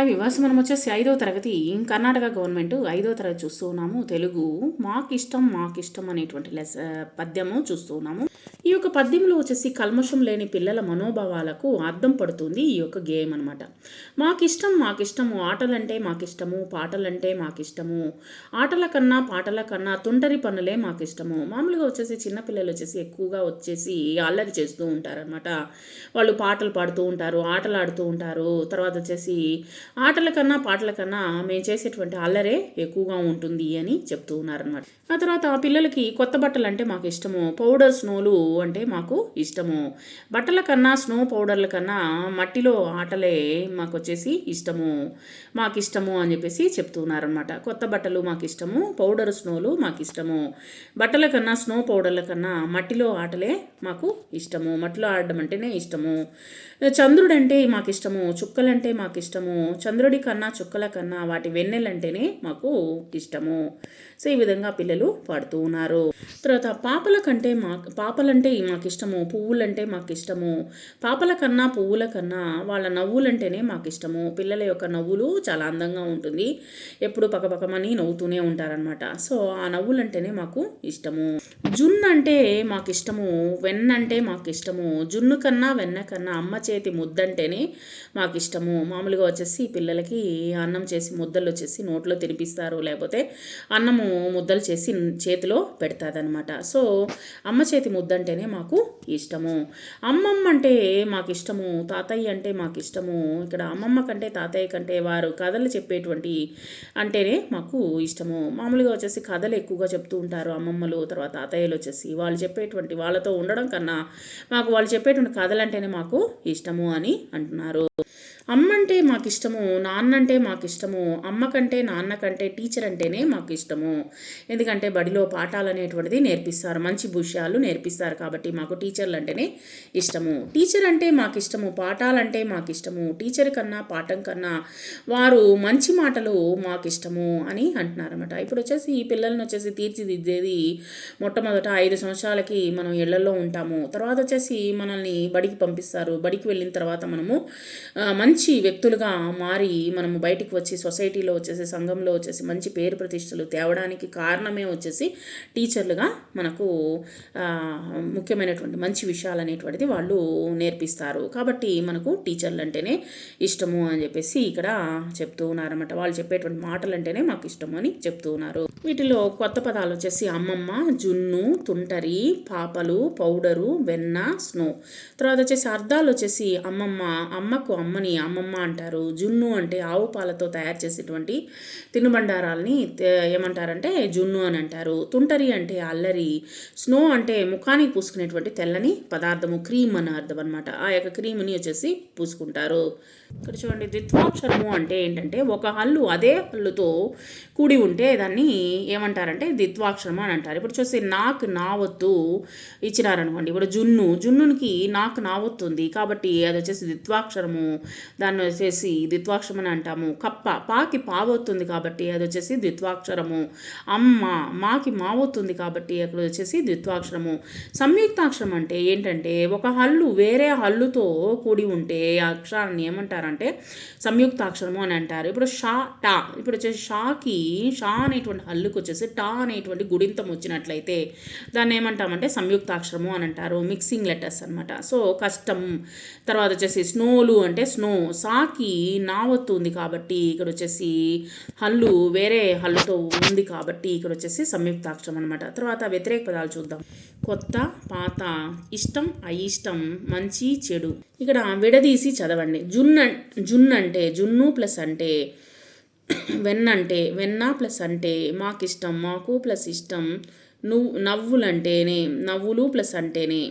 Hi viewers మనం వచ్చేసి ఐదో తరగతి కర్ణాటక గవర్నమెంట్ ఐదో తరగతి చూస్తూ ఉన్నాము. తెలుగు మాకు ఇష్టం మాకు ఇష్టం అనేటువంటి లెస్ పద్యము చూస్తూ ఉన్నాము. ఈ యొక్క పద్యంలో వచ్చేసి కల్మషం లేని పిల్లల మనోభావాలకు అర్థం పడుతుంది ఈ యొక్క గేమ్ అనమాట మాకిష్టం మాకిష్టము ఆటలంటే మాకిష్టము పాటలంటే మాకిష్టము. ఆటల కన్నా పాటల కన్నా తుంటరి పనులే మాకిష్టము. మామూలుగా వచ్చేసి చిన్నపిల్లలు వచ్చేసి ఎక్కువగా వచ్చేసి అల్లరి చేస్తూ ఉంటారనమాట వాళ్ళు పాటలు పాడుతూ ఉంటారు ఆటలు ఆడుతూ ఉంటారు. తర్వాత వచ్చేసి ఆటల కన్నా పాటల కన్నా మేము చేసేటువంటి అల్లరే ఎక్కువగా ఉంటుంది అని చెప్తూ ఉన్నారనమాట ఆ తర్వాత ఆ పిల్లలకి కొత్త బట్టలు అంటే మాకు ఇష్టము. పౌడర్ స్నోలు అంటే మాకు ఇష్టము. బట్టల కన్నా స్నో పౌడర్ల కన్నా మట్టిలో ఆటలే మాకు వచ్చేసి ఇష్టము. మాకు ఇష్టము అని చెప్పేసి చెప్తున్నారనమాట కొత్త బట్టలు మాకు ఇష్టము పౌడర్ స్నోలు మాకు ఇష్టము. బట్టల కన్నా స్నో పౌడర్ల కన్నా మట్టిలో ఆటలే మాకు ఇష్టము. మట్టిలో ఆడడం అంటేనే ఇష్టము. చంద్రుడంటే మాకు ఇష్టము. చుక్కలంటే మాకు ఇష్టము. చంద్రుడి కన్నా చుక్కల కన్నా వాటి వెన్నెలంటేనే మాకు ఇష్టము. సో ఈ విధంగా పిల్లలు పాడుతూ ఉన్నారు. తర్వాత పాపల కంటే మా పాపలంటే మాకు ఇష్టము పువ్వులంటే మాకు ఇష్టము. పాపల కన్నా పువ్వుల కన్నా వాళ్ళ నవ్వులంటేనే మాకు ఇష్టము. పిల్లల యొక్క నవ్వులు చాలా అందంగా ఉంటుంది. ఎప్పుడు పకపకమని నవ్వుతూనే ఉంటారనమాట సో ఆ నవ్వులంటేనే మాకు ఇష్టము. జున్ను అంటే మాకు ఇష్టము వెన్న అంటే మాకు ఇష్టము. జున్ను కన్నా వెన్న కన్నా అమ్మ చేతి ముద్దంటేనే మాకు ఇష్టము. మామూలుగా వచ్చేసి పిల్లలకి అన్నం చేసి ముద్దలు వచ్చేసి నోట్లో తినిపిస్తారు లేకపోతే అన్నము ముద్దలు చేసి చేతిలో పెడతాదనమాట సో అమ్మ చేతి ముద్ద అంటేనే మాకు ఇష్టము. అమ్మమ్మ అంటే మాకు ఇష్టము తాతయ్య అంటే మాకు ఇష్టము. ఇక్కడ అమ్మమ్మ కంటే తాతయ్య కంటే వారు కథలు చెప్పేటువంటి అంటేనే మాకు ఇష్టము. మామూలుగా వచ్చేసి కథలు ఎక్కువగా చెప్తూ ఉంటారు అమ్మమ్మలు తర్వాత తాతయ్యలు వచ్చేసి. వాళ్ళు చెప్పేటువంటి వాళ్ళతో ఉండడం కన్నా మాకు వాళ్ళు చెప్పేటువంటి కథలు అంటేనే మాకు ఇష్టము అని అంటున్నారు. అమ్మ అంటే మాకు ఇష్టము నాన్న అంటే మాకు ఇష్టము అమ్మ కంటే నాన్న కంటే టీచర్ అంటేనే మాకు ఇష్టము ఎందుకంటే బడిలో పాఠాలు అనేటువంటిది నేర్పిస్తారు మంచి విషయాలు నేర్పిస్తారు కాబట్టి మాకు టీచర్లు అంటేనే ఇష్టము. టీచర్ అంటే మాకు ఇష్టము పాఠాలంటే మాకు ఇష్టము టీచర్ కన్నా పాఠం కన్నా వారు మంచి మాటలు మాకు ఇష్టము అని అంటున్నారన్నమాట. ఇప్పుడు వచ్చేసి ఈ పిల్లల్ని వచ్చేసి తీర్చిదిద్దేది మొట్టమొదట ఐదు సంవత్సరాలకి మనం ఇళ్ళలో ఉంటాము. తర్వాత వచ్చేసి మనల్ని బడికి పంపిస్తారు. బడికి వెళ్ళిన తర్వాత మనము మంచి వ్యక్తులుగా మా మారి మనము బయటికి వచ్చి సొసైటీలో వచ్చేసి సంఘంలో వచ్చేసి మంచి పేరు ప్రతిష్టలు తేవడానికి కారణమే వచ్చేసి టీచర్లుగా మనకు ముఖ్యమైనటువంటి మంచి విషయాలు అనేటువంటిది వాళ్ళు నేర్పిస్తారు. కాబట్టి మనకు టీచర్లు అంటేనే ఇష్టము అని చెప్పేసి ఇక్కడ చెప్తూ ఉన్నారన్నమాట. వాళ్ళు చెప్పేటువంటి మాటలు అంటేనే మాకు ఇష్టము అని చెప్తూ ఉన్నారు. వీటిలో కొత్త పదాలు వచ్చేసి అమ్మమ్మ జున్ను తుంటరి పాపలు పౌడరు వెన్న స్నో. తర్వాత వచ్చేసి అర్థాలు వచ్చేసి అమ్మమ్మ అమ్మకు అమ్మని అమ్మమ్మ అంటారు. జున్ను జున్ను అంటే ఆవు పాలతో తయారు చేసేటువంటి తినుబండారాలని ఏమంటారంటే జున్ను అని అంటారు. తుంటరి అంటే అల్లరి స్నో అంటే ముఖానికి పూసుకునేటువంటి తెల్లని పదార్థము క్రీమ్ అని అర్థం అనమాట ఆ యొక్క క్రీమ్ని వచ్చేసి పూసుకుంటారు. ఇక్కడ చూడండి ద్విత్వాక్షరము అంటే ఏంటంటే ఒక హల్లు అదే హల్లుతో కూడి ఉంటే దాన్ని ఏమంటారంటే ద్విత్వాక్షరం అని అంటారు. ఇప్పుడు చూస్తే నాకు నావత్తు ఇచ్చినారనుకోండి. ఇప్పుడు జున్ను జున్నునికి నాకు నావత్తు ఉంది. కాబట్టి అది వచ్చేసి ద్విత్వాక్షరము. దాన్ని వచ్చేసి ద్విత్వాక్షరం అని అంటాము కప్ప పాకి పావవుతుంది కాబట్టి అది వచ్చేసి ద్విత్వాక్షరము. అమ్మ మాకి మావవుతుంది కాబట్టి అక్కడ వచ్చేసి ద్విత్వాక్షరము. సంయుక్తాక్షరం అంటే ఏంటంటే ఒక హల్లు వేరే హల్లుతో కూడి ఉంటే ఆ అక్షరాన్ని ఏమంటారంటే సంయుక్తాక్షరము అని అంటారు. ఇప్పుడు షా టా ఇప్పుడు వచ్చేసి షాకి షా అనేటువంటి హల్లుకి వచ్చేసి టా అనేటువంటి గుడింతం వచ్చినట్లయితే దాన్ని ఏమంటామంటే సంయుక్తాక్షరము అని అంటారు. మిక్సింగ్ లెటర్స్ అనమాట సో కష్టం. తర్వాత వచ్చేసి స్నోలు అంటే స్నో. సాకి నా మావత్తు ఉంది కాబట్టి ఇక్కడ వచ్చేసి హల్లు వేరే హల్లుతో ఉంది కాబట్టి ఇక్కడ వచ్చేసి సంయుక్తాక్షరం అనమాట తర్వాత వ్యతిరేక పదాలు చూద్దాం. కొత్త పాత ఇష్టం అయిష్టం మంచి చెడు. ఇక్కడ విడదీసి చదవండి. జున్ జున్ను అంటే జున్ను ప్లస్ అంటే వెన్న అంటే వెన్న ప్లస్ అంటే మాకు ఇష్టం మాకు ప్లస్ ఇష్టం నువ్వు నవ్వులంటేనే నవ్వులు ప్లస్ అంటేనే.